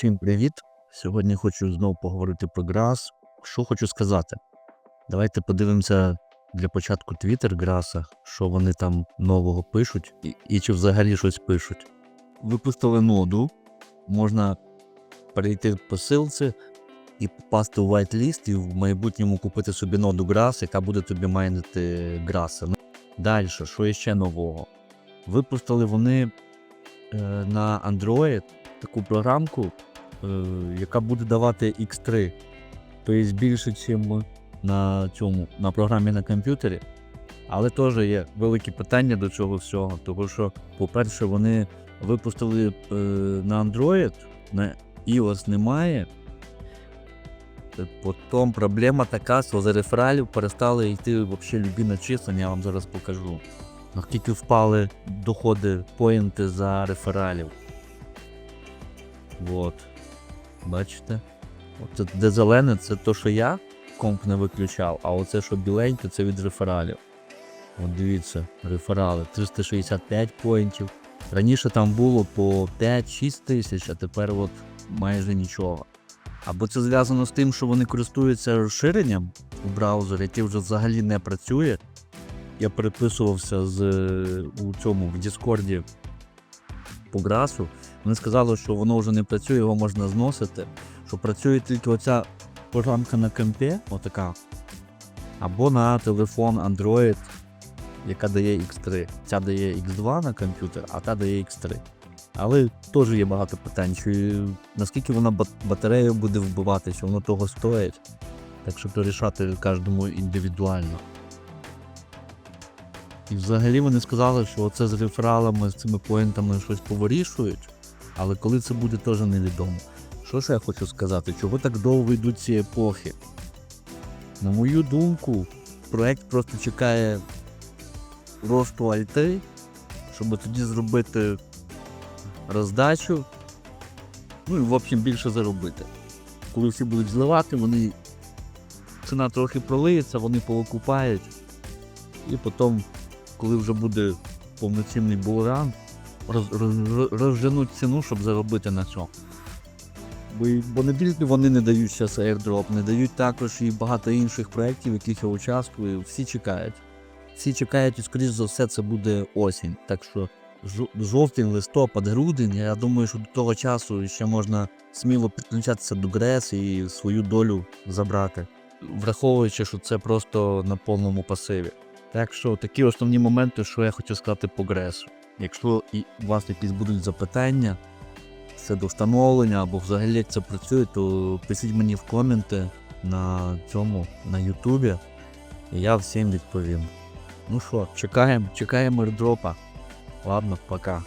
Всім привіт! Сьогодні хочу знову поговорити про Грас. Що хочу сказати? Давайте подивимося для початку Твіттер Граса, що вони там нового пишуть і, і чи взагалі щось пишуть. Випустили ноду, можна перейти по ссылці і попасти у whitelist і в майбутньому купити собі ноду Грас, яка буде тобі майнити Граса. Ну, Далі, що ще нового? Випустили вони е, на Android таку програмку, яка буде давати X3. Тобто більше, ніж на цьому, на програмі на комп'ютері. Але теж є великі питання до цього всього. Тому що, по-перше, вони випустили е, на Android, на iOS немає. Е, Потім проблема така, що за рефералів перестали йти взагалі любі начислення, я вам зараз покажу. Наскільки впали доходи, поінти за рефералів. Вот. Бачите? Оце де зелене, це то, що я комп не виключав, а оце, що біленьке, це від рефералів. От дивіться, реферали 365 поінтів. Раніше там було по 5-6 тисяч, а тепер от майже нічого. Або це зв'язано з тим, що вони користуються розширенням у браузері, яке вже взагалі не працює. Я переписувався з у цьому в Діскорді по грасу. Вони сказали, що воно вже не працює, його можна зносити. Що працює тільки оця програмка на компі, отака. Або на телефон Android, яка дає X3. Ця дає X2 на комп'ютер, а та дає X3. Але теж є багато питань, чи наскільки вона батарею буде вбивати, чи воно того стоїть. Так що то рішати кожному індивідуально. І взагалі вони сказали, що оце з рефералами, з цими поінтами щось повирішують, але коли це буде, теж невідомо. Що ж я хочу сказати, чого так довго йдуть ці епохи? На мою думку, проект просто чекає росту альти, щоб тоді зробити роздачу, ну і в общем більше заробити. Коли всі будуть зливати, вони ціна трохи пролиється, вони повикупають. І потім, коли вже буде повноцінний булран, роз, роз, розженуть ціну, щоб заробити на цьому. Бо, не тільки вони не дають зараз airdrop, не дають також і багато інших проєктів, в яких я участвую. Всі чекають. Всі чекають, і скоріш за все, це буде осінь. Так що жовтень, листопад, грудень. Я думаю, що до того часу ще можна сміло підключатися до ГРЕС і свою долю забрати, враховуючи, що це просто на повному пасиві. Так що такі основні моменти, що я хотів сказати по ГРЕСу. Якщо і у вас якісь будуть запитання щодо встановлення або взагалі як це працює, то пишіть мені в коменти на цьому, на Ютубі, і я всім відповім. Ну що, чекаємо, чекаємо airdropа. Ладно, пока.